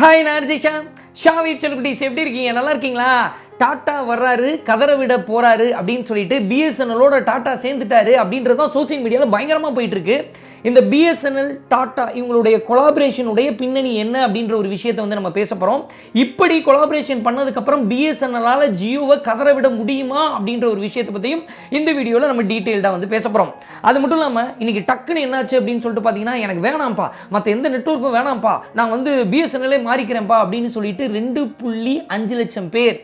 Hi நான் Shah Xavi செல்குட்டிஸ் எப்படி இருக்கீங்க? நல்லா இருக்கீங்களா? டாட்டா வர்றாரு கதற விட போகிறாரு அப்படின்னு சொல்லிட்டு பிஎஸ்என்எலோட டாட்டா சேர்ந்துட்டாரு அப்படின்றது தான் சோசியல் மீடியாவில் பயங்கரமாக போயிட்டுருக்கு இந்த பிஎஸ்என்எல் டாட்டா இவங்களுடைய கொலாபரேஷனுடைய பின்னணி என்ன அப்படின்ற ஒரு விஷயத்தை வந்து நம்ம பேச போகிறோம் இப்படி கொலாபரேஷன் பண்ணதுக்கப்புறம் பிஎஸ்என்எல்லால் ஜியோவை கதற விட முடியுமா அப்படின்ற ஒரு விஷயத்தை பற்றியும் இந்த வீடியோவில் நம்ம டீட்டெயில்டாக வந்து பேச போகிறோம் அது மட்டும் இல்லாமல் இன்றைக்கி டக்குன்னு என்னாச்சு அப்படின்னு சொல்லிட்டு பார்த்தீங்கன்னா எனக்கு வேணாம்ப்பா. மற்ற எந்த நெட்வொர்க்கும் வேணாம்ப்பா. நான் வந்து பிஎஸ்என்எல்லே மாறிக்கிறேன்ப்பா அப்படின்னு சொல்லிட்டு ரெண்டு புள்ளி அஞ்சு லட்சம் பேர்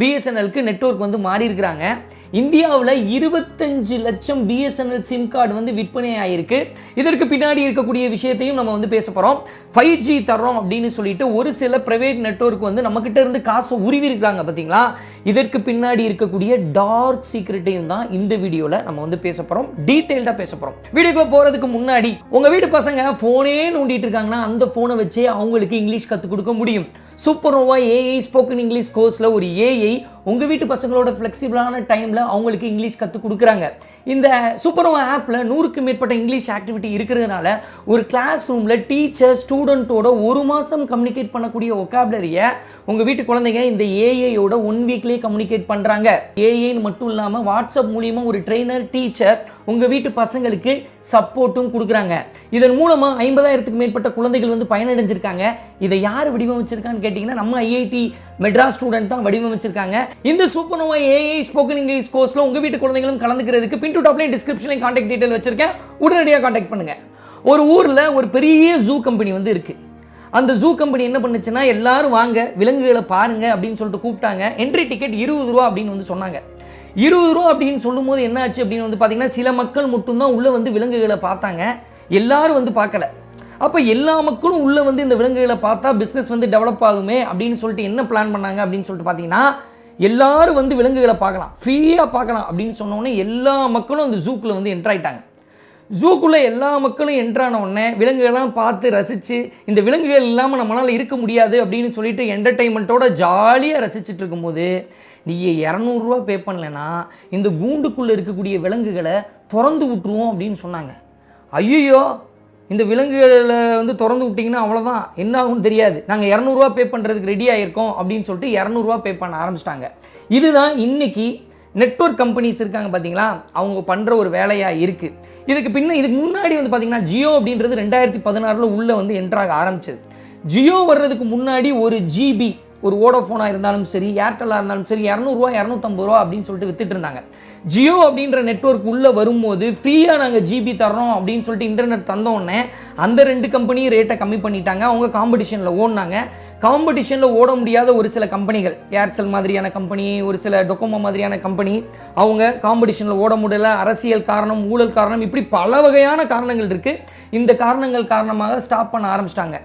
பிஎஸ்என்எல்க்கு நெட்வொர்க் வந்து மாறி இருக்கிறாங்க இந்தியாவில் இருபத்தஞ்சு லட்சம் பிஎஸ்என்எல் சிம் கார்டு வந்து விற்பனை ஆயிருக்கு இதற்கு பின்னாடி இருக்கக்கூடிய விஷயத்தையும் நம்ம வந்து பேச போகிறோம் ஃபைவ் ஜி தரோம் அப்படின்னு சொல்லிட்டு ஒரு சில பிரைவேட் நெட்வொர்க் வந்து நம்மக்கிட்ட இருந்து காசை உருவி இருக்கிறாங்க பார்த்தீங்களா இதற்கு பின்னாடி இருக்கக்கூடிய டார்க் சீக்ரெட்டையும் தான் இந்த வீடியோவில் நம்ம வந்து பேச போகிறோம் டீட்டெயில்டாக பேச போகிறோம் வீடியோக்குள்ள போகிறதுக்கு முன்னாடி உங்கள் வீட்டு பசங்க ஃபோனே நோண்டிட்டு இருக்காங்கன்னா அந்த ஃபோனை வச்சே அவங்களுக்கு இங்கிலீஷ் கற்றுக் கொடுக்க முடியும். சூப்பர்னோவா ஏஐ ஸ்போக்கன் இங்கிலீஷ் கோர்ஸில் ஒரு ஏஐ உங்கள் வீட்டு பசங்களோட ஃப்ளெக்சிபிளான டைமில் அவங்களுக்கு இங்கிலீஷ் கற்றுக் கொடுக்குறாங்க. இந்த சூப்பர்னோவா ஆப்பில் நூறுக்கு மேற்பட்ட இங்கிலீஷ் ஆக்டிவிட்டி இருக்கிறதுனால ஒரு கிளாஸ் ரூமில் டீச்சர் ஸ்டூடெண்ட்டோட ஒரு மாதம் கம்யூனிகேட் பண்ணக்கூடிய ஒக்காபுலரியை உங்கள் வீட்டு குழந்தைங்க இந்த ஏஐயோட ஒன் வீக்லேயே கம்யூனிகேட் பண்ணுறாங்க ஏஐன்னு மட்டும் இல்லாமல் வாட்ஸ்அப் மூலியமாக ஒரு ட்ரெயினர் டீச்சர் உங்கள் வீட்டு பசங்களுக்கு சப்போர்ட்டும் கொடுக்குறாங்க. இதன் மூலமாக ஐம்பதாயிரத்துக்கு மேற்பட்ட குழந்தைகள் வந்து பயனடைஞ்சிருக்காங்க. இதை யார் வடிவமைச்சிருக்கான்னு கேட்டிங்கன்னா நம்ம ஐஐடி மெட்ராஸ் ஸ்டூடெண்ட் தான் வடிவமைச்சிருக்காங்க. இந்த super Nova AI spoken English கோர்ஸில் உங்கள் வீட்டு குழந்தைகளும் கலந்துக்கிறதுக்கு பின் டு டாப்லேயும் டிஸ்கிரிப்ஷன்லையும் காண்டாக்ட் டீட்டெயில் வச்சிருக்கேன். உடனடியாக காண்டாக்ட் பண்ணுங்கள் ஒரு ஊரில் ஒரு பெரிய ஜூ கம்பெனி வந்து இருக்குது அந்த ஜூ கம்பெனி என்ன பண்ணுச்சுன்னா எல்லாரும் வாங்க விலங்குகளை பாருங்க அப்படின்னு சொல்லிட்டு கூப்பிட்டாங்க. என்ட்ரி டிக்கெட் இருபது ரூபா அப்படின்னு வந்து சொன்னாங்க. இருபது ரூபா அப்படின்னு சொல்லும்போது என்னாச்சு அப்படின்னு வந்து பார்த்தீங்கன்னா சில மக்கள் மட்டும்தான் உள்ளே வந்து விலங்குகளை பார்த்தாங்க. எல்லாரும் வந்து பார்க்கல. அப்போ எல்லா மக்களும் உள்ளே வந்து இந்த விலங்குகளை பார்த்தா பிஸ்னஸ் வந்து டெவலப் ஆகுமே அப்படின்னு சொல்லிட்டு என்ன பிளான் பண்ணாங்க அப்படின்னு சொல்லிட்டு பார்த்தீங்கன்னா எல்லாரும் வந்து விலங்குகளை பார்க்கலாம். ஃப்ரீயாக பார்க்கலாம் அப்படின்னு சொன்னோடனே எல்லா மக்களும் அந்த ஜூக்குள்ளே வந்து என்ட்ரு ஆயிட்டாங்க. ஜூக்குள்ளே எல்லா மக்களும் என்ட்ரான உடனே விலங்குகள்லாம் பார்த்து ரசித்து இந்த விலங்குகள் இல்லாமல் நம்மளால் இருக்க முடியாது அப்படின்னு சொல்லிட்டு என்டர்டெயின்மெண்ட்டோட ஜாலியாக ரசிச்சுட்டு இருக்கும்போது நீங்கள் இரநூறுவா பே பண்ணலைன்னா இந்த கூண்டுக்குள்ளே இருக்கக்கூடிய விலங்குகளை திறந்து விட்டுருவோம் அப்படின்னு சொன்னாங்க. ஐயோ இந்த விலங்குகளை வந்து திறந்து விட்டிங்கன்னா அவ்வளோதான் என்ன ஆகும்னு தெரியாது. நாங்கள் இரநூறுவா பே பண்ணுறதுக்கு ரெடி ஆகிருக்கோம் அப்படின்னு சொல்லிட்டு இரநூறுவா பே பண்ண ஆரம்பிச்சிட்டாங்க. இதுதான் இன்னைக்கு நெட்வொர்க் கம்பெனிஸ் இருக்காங்க பார்த்தீங்களா அவங்க பண்ணுற ஒரு வேலையாக இருக்குது இதுக்கு பின்ன இதுக்கு முன்னாடி வந்து பார்த்தீங்கன்னா ஜியோ அப்படின்றது ரெண்டாயிரத்தி பதினாறில் உள்ளே வந்து என்ட்ராக ஆரம்பிச்சது. ஜியோ வர்றதுக்கு முன்னாடி ஒரு ஜிபி ஒரு ஓடோஃபோனாக இருந்தாலும் சரி ஏர்டெல்லாக இருந்தாலும் சரி இரநூறுவா இரநூத்தம்பது ரூபா அப்படின்னு சொல்லிட்டு வித்துட்டு இருந்தாங்க. ஜியோ அப்படின்ற நெட்வொர்க் உள்ளே வரும்போது ஃப்ரீயாக நாங்கள் ஜிபி தரோம் அப்படின்னு சொல்லிட்டு இன்டர்நெட் தந்தோடனே அந்த ரெண்டு கம்பெனியும் ரேட்டை கம்மி பண்ணிட்டாங்க. அவங்க காம்படிஷனில் ஓடினாங்க. காம்படிஷனில் ஓட முடியாத ஒரு சில கம்பெனிகள் ஏர்செல் மாதிரியான கம்பெனி ஒரு சில டொக்கோமோ மாதிரியான கம்பெனி அவங்க காம்படிஷனில் ஓட முடியல. அரசியல் காரணம் ஊழல் காரணம் இப்படி பல வகையான காரணங்கள் இருக்குது இந்த காரணங்கள் காரணமாக ஸ்டாப் பண்ண ஆரம்பிச்சிட்டாங்க.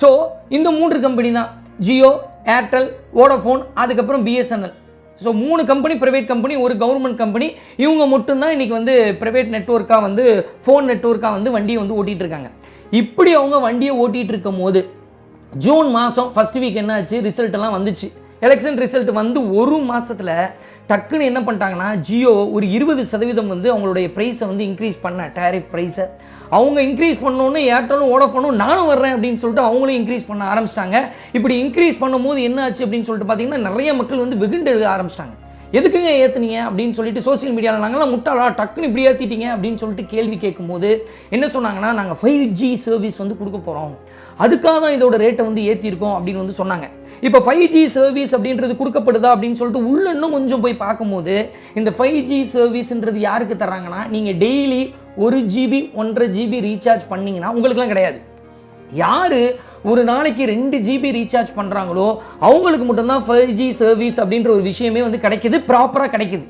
ஸோ இந்த மூன்று கம்பெனி தான். ஜியோ ஏர்டெல் வோடஃபோன் அதுக்கப்புறம் பிஎஸ்என்எல் ஸோ மூணு கம்பெனி ப்ரைவேட் கம்பெனி ஒரு கவர்மெண்ட் கம்பெனி இவங்க மட்டும்தான் இன்றைக்கி வந்து ப்ரைவேட் நெட்ஒர்க்காக வந்து ஃபோன் நெட்ஒர்க்காக வந்து வண்டியை வந்து ஓட்டிகிட்டு இருக்காங்க இப்படி அவங்க வண்டியை ஓட்டிகிட்டு இருக்கும் போது ஜூன் மாதம் ஃபஸ்ட் வீக் என்னாச்சு? ரிசல்ட்டெல்லாம் வந்துச்சு. எலெக்ஷன் ரிசல்ட் வந்து ஒரு மாதத்தில் டக்குன்னு என்ன பண்ணிட்டாங்கன்னா ஜியோ ஒரு இருபது சதவீதம் வந்து அவங்களுடைய ப்ரைஸை வந்து இன்க்ரீஸ் பண்ண டேரிஃப் ப்ரைஸை அவங்க இன்க்ரீஸ் பண்ணோன்னே ஏர்டெலும் ஓடஃபோனும் நானும் வர்றேன் அப்படின்னு சொல்லிட்டு அவங்களும் இன்க்ரீஸ் பண்ண ஆரம்பிச்சிட்டாங்க. இப்படி இன்க்ரீஸ் பண்ணும்போது என்ன ஆச்சு அப்படின்னு சொல்லிட்டு பார்த்தீங்கன்னா நிறைய மக்கள் வந்து வெகுண்டு எழுத ஆரம்பிச்சிட்டாங்க. எதுக்குங்க ஏற்றுனீங்க அப்படின்னு சொல்லிட்டு சோசியல் மீடியாவில் நாங்களாம் முட்டாளா டக்குன்னு இப்படி ஏற்றிட்டீங்க அப்படின்னு சொல்லிட்டு கேள்வி கேட்கும்போது என்ன சொன்னாங்கன்னா நாங்கள் ஃபைவ் ஜி சர்வீஸ் வந்து கொடுக்க போகிறோம் அதுக்காக தான் இதோட ரேட்டை வந்து ஏற்றிருக்கோம் அப்படின்னு வந்து சொன்னாங்க. இப்போ ஃபைவ் ஜி சர்வீஸ் அப்படின்றது கொடுக்கப்படுதா அப்படின்னு சொல்லிட்டு உள்ள இன்னும் கொஞ்சம் போய் பார்க்கும்போது இந்த ஃபைவ் ஜி சர்வீஸ்ன்றது யாருக்கு தர்றாங்கன்னா நீங்கள் டெய்லி ஒரு ஜிபி ஒன்றரை ஜிபி ரீசார்ஜ் பண்ணிங்கன்னா உங்களுக்குலாம் கிடையாது. யார் ஒரு நாளைக்கு ரெண்டு ஜிபி ரீசார்ஜ் பண்ணுறாங்களோ அவங்களுக்கு மட்டும்தான் ஃபைவ் ஜி சர்வீஸ் அப்படின்ற ஒரு விஷயமே வந்து கிடைக்கிது ப்ராப்பராக கிடைக்கிது.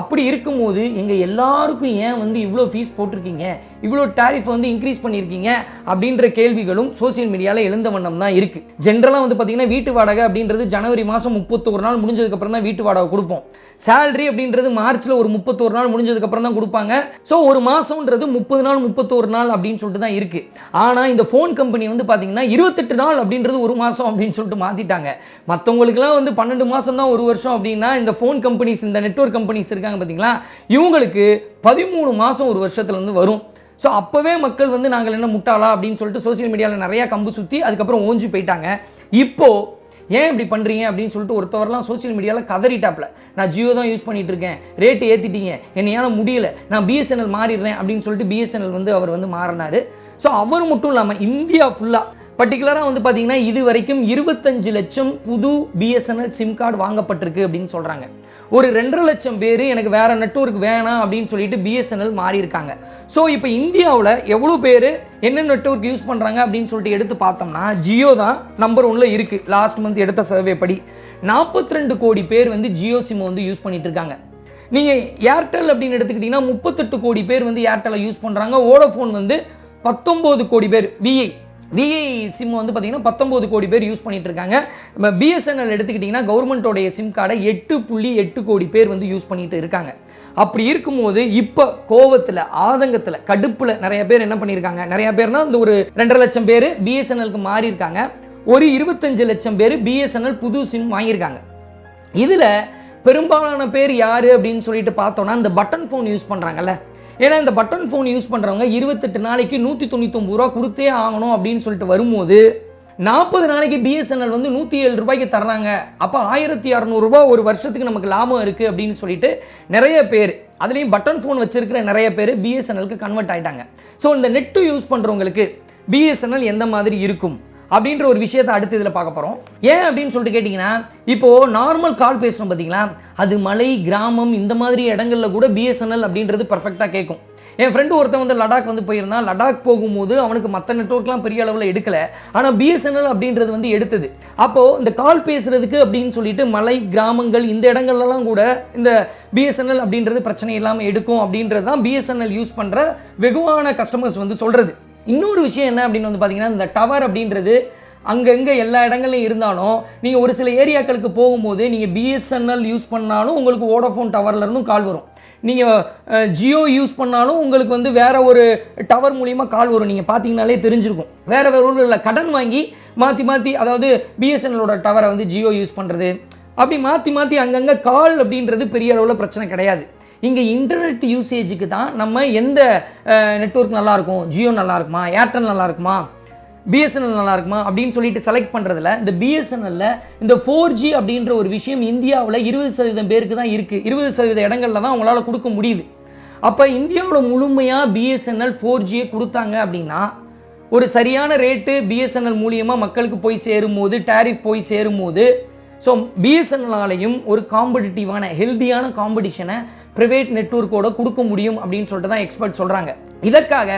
அப்படி இருக்கும்போது எங்கள் எல்லாருக்கும் ஏன் வந்து இவ்வளோ ஃபீஸ் போட்டிருக்கீங்க? இவ்வளோ டேரிஃப் வந்து இன்க்ரீஸ் பண்ணியிருக்கீங்க அப்படின்ற கேள்விகளும் சோசியல் மீடியாவில் எழுந்த வண்ணம் தான் இருக்குது ஜென்ரலாக வந்து பார்த்தீங்கன்னா வீட்டு வாடகை அப்படின்றது ஜனவரி மாதம் முப்பத்தொரு நாள் முடிஞ்சதுக்கப்புறம் தான் வீட்டு வாடகை கொடுப்போம். சேலரி அப்படின்றது மார்ச்சில் ஒரு முப்பத்தோரு நாள் முடிஞ்சதுக்கப்புறம் தான் கொடுப்பாங்க. ஸோ ஒரு மாதம்ன்றது முப்பது நாள் முப்பத்தோரு நாள் அப்படின்னு சொல்லிட்டு தான் இருக்குது ஆனால் இந்த ஃபோன் கம்பெனி வந்து பார்த்தீங்கன்னா இருபத்தெட்டு நாள் அப்படின்றது ஒரு மாதம் அப்படின்னு சொல்லிட்டு மாற்றிட்டாங்க மற்றவங்களுக்குலாம் வந்து பன்னெண்டு மாதம் தான் ஒரு வருஷம் அப்படின்னா இந்த ஃபோன் கம்பெனிஸ் இந்த நெட்வொர்க் கம்பெனிஸ் இருக்காங்க பார்த்தீங்களா இவங்களுக்கு பதிமூணு மாதம் ஒரு வருஷத்துல இருந்து வரும். ஸோ அப்போவே மக்கள் வந்து நாங்கள் என்ன முட்டாளா அப்படின்னு சொல்லிட்டு சோசியல் மீடியாவில் நிறையா கம்பு சுற்றி அதுக்கப்புறம் ஓஞ்சி போயிட்டாங்க. இப்போது ஏன் இப்படி பண்ணுறீங்க அப்படின்னு சொல்லிட்டு ஒருத்தவரெலாம் சோசியல் மீடியாவில் கதறிட்டாப்ல. நான் ஜியோ தான் யூஸ் பண்ணிட்டு இருக்கேன் ரேட்டு ஏற்றிட்டீங்க என்னையால் முடியல. நான் பிஎஸ்என்எல் மாறிடுறேன் அப்படின்னு சொல்லிட்டு பிஎஸ்என்எல் வந்து அவர் வந்து மாறினார். ஸோ அவர் மட்டும் இல்லாமல் இந்தியா ஃபுல்லாக பர்டிகுலராக வந்து பார்த்தீங்கன்னா இது வரைக்கும் இருபத்தஞ்சு லட்சம் புது பிஎஸ்என்எல் சிம் கார்டு வாங்கப்பட்டிருக்கு அப்படின்னு சொல்கிறாங்க ஒரு ரெண்டரை லட்சம் பேர் எனக்கு வேறு நெட்வொர்க் வேணாம் அப்படின்னு சொல்லிட்டு பிஎஸ்என்எல் மாறியிருக்காங்க. ஸோ இப்போ இந்தியாவில் எவ்வளோ பேர் என்ன நெட்வொர்க் யூஸ் பண்ணுறாங்க அப்படின்னு சொல்லிட்டு எடுத்து பார்த்தோம்னா ஜியோ தான் நம்பர் ஒன்ல இருக்குது லாஸ்ட் மந்த் எடுத்த சர்வே படி. நாற்பத்தி ரெண்டு கோடி பேர் வந்து ஜியோ சிம் வந்து யூஸ் பண்ணிகிட்டு இருக்காங்க. நீங்கள் ஏர்டெல் அப்படின்னு எடுத்துக்கிட்டிங்கன்னா முப்பத்தெட்டு கோடி பேர் வந்து ஏர்டெல்லை யூஸ் பண்ணுறாங்க ஓடோஃபோன் வந்து பத்தொம்போது கோடி பேர் விஐ விஐ சிம் வந்து பார்த்தீங்கன்னா பத்தொம்போது கோடி பேர் யூஸ் பண்ணிட்டு இருக்காங்க நம்ம பிஎஸ்என்எல் எடுத்துக்கிட்டிங்கன்னா கவர்மெண்ட்டோடைய சிம் கார்டை எட்டு புள்ளி எட்டு கோடி பேர் வந்து யூஸ் பண்ணிட்டு இருக்காங்க. அப்படி இருக்கும்போது இப்போ கோவத்தில் ஆதங்கத்தில் கடுப்பில் நிறைய பேர் என்ன பண்ணியிருக்காங்க நிறைய பேர்னா இந்த ஒரு ரெண்டரை லட்சம் பேர் பிஎஸ்என்எலுக்கு மாறி இருக்காங்க ஒரு இருபத்தஞ்சு லட்சம் பேர் பிஎஸ்என்எல் புது சிம் வாங்கியிருக்காங்க. இதில் பெரும்பாலான பேர் யார் அப்படின்னு சொல்லிட்டு பார்த்தோன்னா இந்த பட்டன் ஃபோன் யூஸ் பண்ணுறாங்கல்ல ஏன்னா இந்த பட்டன் ஃபோன் யூஸ் பண்ணுறவங்க இருபத்தெட்டு நாளைக்கு நூற்றி தொண்ணூத்தொம்பது ரூபா கொடுத்தே ஆகணும் அப்படின்னு சொல்லிட்டு வரும்போது நாற்பது நாளைக்கு பிஎஸ்என்எல் வந்து நூற்றி ஏழு ரூபாய்க்கு தர்றாங்க. அப்போ ஆயிரத்தி அறநூறுபா ஒரு வருஷத்துக்கு நமக்கு லாபம் இருக்குது அப்படின்னு சொல்லிட்டு நிறைய பேர் அதுலேயும் பட்டன் ஃபோன் வச்சுருக்கிற நிறைய பேர் பிஎஸ்என்எலுக்கு கன்வெர்ட் ஆகிட்டாங்க ஸோ இந்த நெட்டு யூஸ் பண்ணுறவங்களுக்கு பிஎஸ்என்எல் எந்த மாதிரி இருக்கும்? அப்படின்ற ஒரு விஷயத்தை அடுத்து இதில் பார்க்க போகிறோம் ஏன் அப்படின்னு சொல்லிட்டு கேட்டிங்கன்னா இப்போது நார்மல் கால் பேசுகிறோம் பார்த்தீங்களா அது மலை கிராமம் இந்த மாதிரி இடங்களில் கூட பிஎஸ்என்எல் அப்படின்றது பர்ஃபெக்டாக கேட்கும் என் ஃப்ரெண்டு ஒருத்தன் வந்து லடாக் வந்து போயிருந்தான். லடாக் போகும்போது அவனுக்கு மற்ற நெட்ஒர்க்லாம் பெரிய அளவில் எடுக்கலை. ஆனால் பிஎஸ்என்எல் அப்படின்றது வந்து எடுத்தது. அப்போது இந்த கால் பேசுறதுக்கு அப்படின்னு சொல்லிட்டு மலை கிராமங்கள் இந்த இடங்கள்லாம் கூட இந்த பிஎஸ்என்எல் அப்படின்றது பிரச்சனை இல்லாமல் எடுக்கும் அப்படின்றது தான் பிஎஸ்என்எல் யூஸ் பண்ணுற வெகுவான கஸ்டமர்ஸ் வந்து சொல்கிறது இன்னொரு விஷயம் என்ன அப்படின்னு வந்து பார்த்தீங்கன்னா இந்த டவர் அப்படின்றது அங்கங்கே எல்லா இடங்கள்லையும் இருந்தாலும் நீங்கள் ஒரு சில ஏரியாக்களுக்கு போகும்போது நீங்கள் பிஎஸ்என்எல் யூஸ் பண்ணாலும் உங்களுக்கு வோடஃபோன் டவர்லேருந்தும் கால் வரும். நீங்கள் ஜியோ யூஸ் பண்ணாலும் உங்களுக்கு வந்து வேறு ஒரு டவர் மூலியமாக கால் வரும். நீங்கள் பார்த்தீங்கனாலே தெரிஞ்சிருக்கும். வேறு வேற ஊரில் இல்லை கடன் வாங்கி மாற்றி மாற்றி அதாவது பிஎஸ்என்எலோட டவரை வந்து ஜியோ யூஸ் பண்ணுறது அப்படி மாற்றி மாற்றி அங்கங்கே கால் அப்படின்றது பெரிய அளவில் பிரச்சனை கிடையாது. இங்கே இன்டர்நெட் யூசேஜுக்கு தான் நம்ம எந்த நெட்ஒர்க் நல்லாயிருக்கும் ஜியோ நல்லாயிருக்குமா ஏர்டெல் நல்லாயிருக்குமா பிஎஸ்என்எல் நல்லா இருக்குமா அப்படின்னு சொல்லிட்டு செலக்ட் பண்ணுறதுல இந்த பிஎஸ்என்எல்ல இந்த ஃபோர் ஜி அப்படின்ற ஒரு விஷயம் இந்தியாவில் இருபது சதவீதம் பேருக்கு தான் இருக்குது இருபது சதவீத இடங்களில் தான் உங்களால் கொடுக்க முடியுது. அப்போ இந்தியாவில் முழுமையாக பிஎஸ்என்எல் ஃபோர் ஜியை கொடுத்தாங்க அப்படின்னா ஒரு சரியான ரேட்டு பிஎஸ்என்எல் மூலியமாக மக்களுக்கு போய் சேரும்போது டேரிஃப் போய் சேரும்போது ஸோ பிஎஸ்என்எல்லாலையும் ஒரு காம்படிட்டிவான ஹெல்தியான காம்படிஷனை ப்ரைவேட் நெட்ஒர்க்கோட கொடுக்க முடியும் அப்படின்னு சொல்லிட்டு தான் எக்ஸ்பர்ட் சொல்கிறாங்க இதற்காக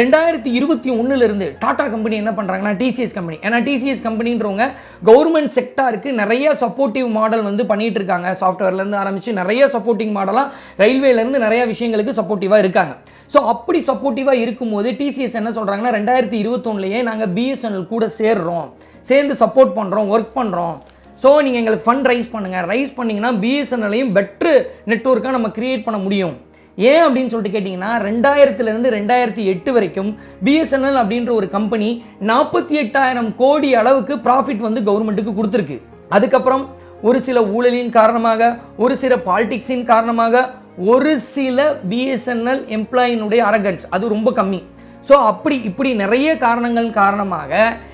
ரெண்டாயிரத்தி இருபத்தி ஒன்றுலேருந்து டாடா கம்பெனி என்ன பண்ணுறாங்கன்னா டிசிஎஸ் கம்பெனி ஏன்னா டிசிஎஸ் கம்பெனின்றவங்க கவர்மெண்ட் செக்டாருக்கு நிறைய சப்போர்ட்டிவ் மாடல் வந்து பண்ணிகிட்டு இருக்காங்க. சாஃப்ட்வேர்லேருந்து ஆரம்பித்து நிறைய சப்போர்ட்டிங் மாடலாக ரயில்வேலேருந்து நிறைய விஷயங்களுக்கு சப்போர்ட்டிவாக இருக்காங்க. ஸோ அப்படி சப்போர்ட்டிவாக இருக்கும்போது டிசிஎஸ் என்ன சொல்கிறாங்கன்னா ரெண்டாயிரத்தி இருபத்தொன்னுலேயே நாங்கள் பிஎஸ்என்எல் கூட சேர்றோம். சேர்ந்து சப்போர்ட் பண்ணுறோம் ஒர்க் பண்ணுறோம் ஸோ நீங்கள் எங்களுக்கு ஃபண்ட் ரைஸ் பண்ணுங்கள் ரைஸ் பண்ணிங்கன்னா பிஎஸ்என்எல்லையும் பெட்ரு நெட்ஒர்க்காக நம்ம க்ரியேட் பண்ண முடியும். ஏன் அப்படின்னு சொல்லிட்டு கேட்டிங்கன்னா ரெண்டாயிரத்துலேருந்து ரெண்டாயிரத்தி எட்டு வரைக்கும் பிஎஸ்என்எல் அப்படின்ற ஒரு கம்பெனி நாற்பத்தி எட்டாயிரம் கோடி அளவுக்கு ப்ராஃபிட் வந்து கவர்மெண்ட்டுக்கு கொடுத்துருக்கு. அதுக்கப்புறம் ஒரு சில ஊழலின் காரணமாக ஒரு சில பாலிடிக்ஸின் காரணமாக ஒரு சில பிஎஸ்என்எல் எம்ப்ளாயினுடைய அரகன்ஸ் அது ரொம்ப கம்மி. ஸோ அப்படி இப்படி நிறைய காரணங்கள் காரணமாக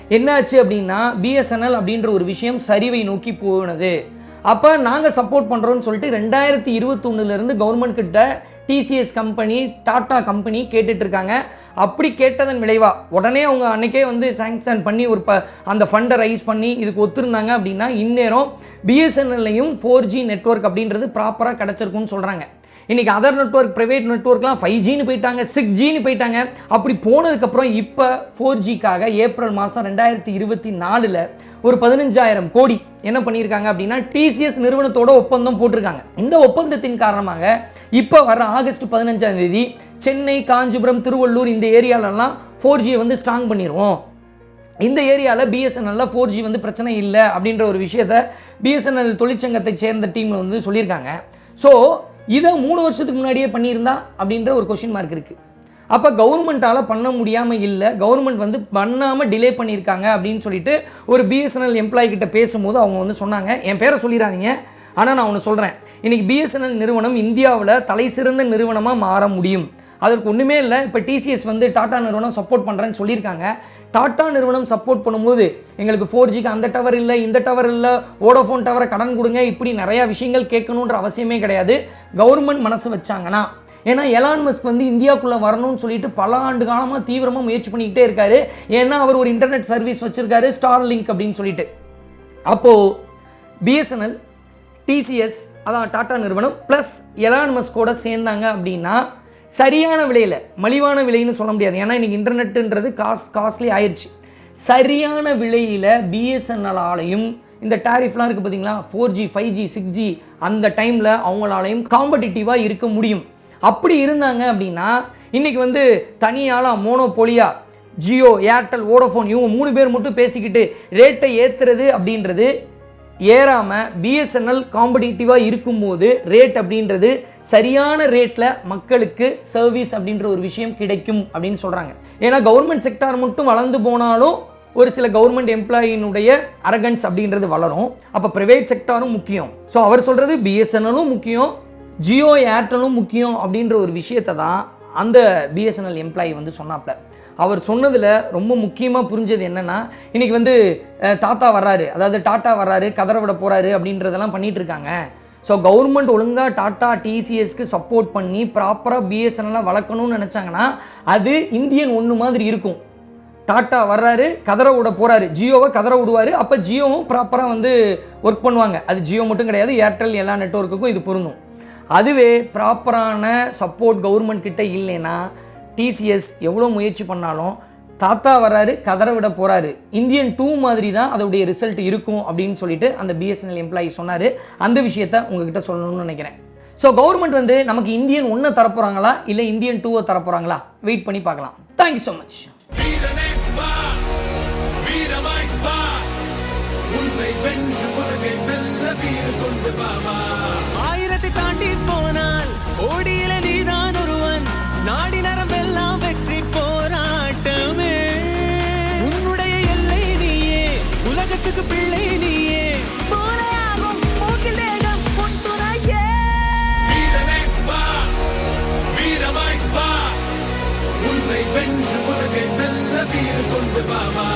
என்னாச்சு அப்படின்னா பிஎஸ்என்எல் அப்படின்ற ஒரு விஷயம் சரிவை நோக்கி போனது. அப்போ நாங்கள் சப்போர்ட் பண்ணுறோன்னு சொல்லிட்டு ரெண்டாயிரத்தி இருபத்தொன்னுலேருந்து கவர்மெண்ட் கிட்ட டிசிஎஸ் கம்பெனி டாடா கம்பெனி கேட்டுட்டு இருக்காங்க அப்படி கேட்டதன் விளைவாக உடனே அவங்க அன்றைக்கே வந்து சாங்ஷன் பண்ணி ஒரு ப அந்த ஃபண்டை ரைஸ் பண்ணி இதுக்கு ஒத்துருந்தாங்க அப்படின்னா இந்நேரம் பிஎஸ்என்எல்லையும் ஃபோர் ஜி நெட்ஒர்க் அப்படின்றது ப்ராப்பராக கிடச்சிருக்குன்னு சொல்கிறாங்க இன்னைக்கு அதர் நெட்ஒர்க் ப்ரைவேட் நெட்ஒர்க்லாம் ஃபைவ் ஜின்னு போயிட்டாங்க சிக்ஸ் ஜின்னு போயிட்டாங்க. அப்படி போனதுக்கப்புறம் இப்போ ஃபோர் ஜிக்காக ஏப்ரல் மாதம் ரெண்டாயிரத்தி இருபத்தி நாலில் ஒரு பதினஞ்சாயிரம் கோடி என்ன பண்ணியிருக்காங்க அப்படின்னா டிசிஎஸ் நிறுவனத்தோட ஒப்பந்தம் போட்டிருக்காங்க. இந்த ஒப்பந்தத்தின் காரணமாக இப்போ வர ஆகஸ்ட் பதினஞ்சாம் தேதி சென்னை காஞ்சிபுரம் திருவள்ளூர் இந்த ஏரியாலெல்லாம் ஃபோர் ஜியை வந்து ஸ்ட்ராங் பண்ணிடுவோம் இந்த ஏரியாவில் பிஎஸ்என்எல்ல ஃபோர் ஜி வந்து பிரச்சனை இல்லை அப்படின்ற ஒரு விஷயத்த பிஎஸ்என்எல் தொழிற்சங்கத்தை சேர்ந்த டீமில் வந்து சொல்லியிருக்காங்க. ஸோ இதை மூணு வருஷத்துக்கு முன்னாடியே பண்ணியிருந்தா அப்படின்ற ஒரு கொஷின் மார்க் இருக்குது அப்போ கவர்மெண்ட்டால் பண்ண முடியாமல் இல்லை கவர்மெண்ட் வந்து பண்ணாமல் டிலே பண்ணியிருக்காங்க அப்படின்னு சொல்லிட்டு ஒரு பிஎஸ்என்எல் எம்ப்ளாயி கிட்ட பேசும்போது அவங்க வந்து சொன்னாங்க. என் பேரை சொல்லிடாதீங்க. ஆனால் நான் ஒன்று சொல்கிறேன் இன்றைக்கி பிஎஸ்என்எல் நிறுவனம் இந்தியாவில் தலை சிறந்த நிறுவனமாக மாற முடியும். அதற்கு ஒன்றுமே இல்லை. இப்போ டிசிஎஸ் வந்து டாடா நிறுவனம் சப்போர்ட் பண்ணுறேன்னு சொல்லியிருக்காங்க. டாடா நிறுவனம் சப்போர்ட் பண்ணும்போது எங்களுக்கு ஃபோர் ஜிக்கு அந்த டவர் இல்லை இந்த டவர் இல்லை ஓடோஃபோன் டவரை கடன் கொடுங்க இப்படி நிறையா விஷயங்கள் கேட்கணுன்ற அவசியமே கிடையாது. கவர்மெண்ட் மனசு வச்சாங்கன்னா ஏன்னா எலான் மஸ்க் வந்து இந்தியாவுக்குள்ளே வரணும்னு சொல்லிட்டு பல ஆண்டு காலமாக தீவிரமாக முயற்சி பண்ணிக்கிட்டே இருக்காரு. ஏன்னா அவர் ஒரு இன்டர்நெட் சர்வீஸ் வச்சுருக்காரு ஸ்டார் லிங்க் அப்படின்னு சொல்லிட்டு. அப்போது பிஎஸ்என்எல் டிசிஎஸ் அதான் டாடா நிறுவனம் ப்ளஸ் எலான் மஸ்கோட சேர்ந்தாங்க அப்படின்னா சரியான விலையில் மலிவான விலைன்னு சொல்ல முடியாது. ஏன்னா இன்றைக்கி இன்டர்நெட்டுன்றது காஸ் காஸ்ட்லி ஆயிடுச்சு சரியான விலையில் பிஎஸ்என்எல்லாலையும் இந்த டேரிஃப்லாம் இருக்குது பார்த்தீங்களா four G five G six G அந்த டைமில் அவங்களாலையும் காம்படிட்டிவாக இருக்க முடியும். அப்படி இருந்தாங்க அப்படின்னா இன்றைக்கி வந்து தனியாலாம் மோனோபோலியா ஜியோ ஏர்டெல் ஓடோஃபோன் இவங்க மூணு பேர் மட்டும் பேசிக்கிட்டு ரேட்டை ஏற்றுறது அப்படின்றது ஏறாமல் பிஎஸ்என்எல் காம்படிட்டிவாக இருக்கும்போது ரேட் அப்படின்றது சரியான ரேட்டில் மக்களுக்கு சர்வீஸ் அப்படின்ற ஒரு விஷயம் கிடைக்கும் அப்படின்னு சொல்கிறாங்க ஏன்னா கவர்மெண்ட் செக்டார் மட்டும் வளர்ந்து போனாலும் ஒரு சில கவர்மெண்ட் எம்ப்ளாயினுடைய அரகன்ஸ் அப்படின்றது வளரும். அப்போ ப்ரைவேட் செக்டாரும் முக்கியம். ஸோ அவர் சொல்கிறது பிஎஸ்என்எலும் முக்கியம் ஜியோ ஏர்டெலும் முக்கியம் அப்படின்ற ஒரு விஷயத்தை தான் அந்த பிஎஸ்என்எல் எம்ப்ளாயி வந்து சொன்னாப்ல. அவர் சொன்னதில் ரொம்ப முக்கியமாக புரிஞ்சது என்னென்னா இன்றைக்கி வந்து தாத்தா வர்றாரு. அதாவது டாட்டா வர்றாரு கதரை விட போகிறாரு அப்படின்றதெல்லாம் பண்ணிகிட்ருக்காங்க ஸோ கவர்மெண்ட் ஒழுங்காக டாட்டா டிசிஎஸ்க்கு சப்போர்ட் பண்ணி ப்ராப்பராக பிஎஸ்என்எல்லாம் வளர்க்கணும்னு நினச்சாங்கன்னா அது இந்தியன் ஒன்று மாதிரி இருக்கும். டாட்டா வர்றாரு கதரை விட போகிறாரு ஜியோவை கதரை விடுவார். அப்போ ஜியோவும் ப்ராப்பராக வந்து ஒர்க் பண்ணுவாங்க. அது ஜியோ மட்டும் கிடையாது ஏர்டெல் எல்லா நெட்வொர்க்குக்கும் இது பொருந்தும். அதுவே ப்ராப்பரான சப்போர்ட் கவர்மெண்ட் கிட்டே இல்லைன்னா டிசிஎஸ் எவ்வளோ முயற்சி பண்ணாலும் தாத்தா வர்றாரு கதற விட போகிறாரு இந்தியன் டூ மாதிரி தான் அதோடைய ரிசல்ட் இருக்கும் அப்படின்னு சொல்லிட்டு அந்த பிஎஸ்என்எல் எம்ப்ளாயி சொன்னார். அந்த விஷயத்த உங்ககிட்ட சொல்லணும்னு நினைக்கிறேன். ஸோ கவர்மெண்ட் வந்து நமக்கு இந்தியன் ஒன்றை தரப்போகிறாங்களா இல்லை இந்தியன் டூவை தரப்போகிறாங்களா வெயிட் பண்ணி பார்க்கலாம். தேங்க்யூ ஸோ மச் ஆயிரத்தை தாண்டி போனால் கோடியில நீதான் Bye-bye.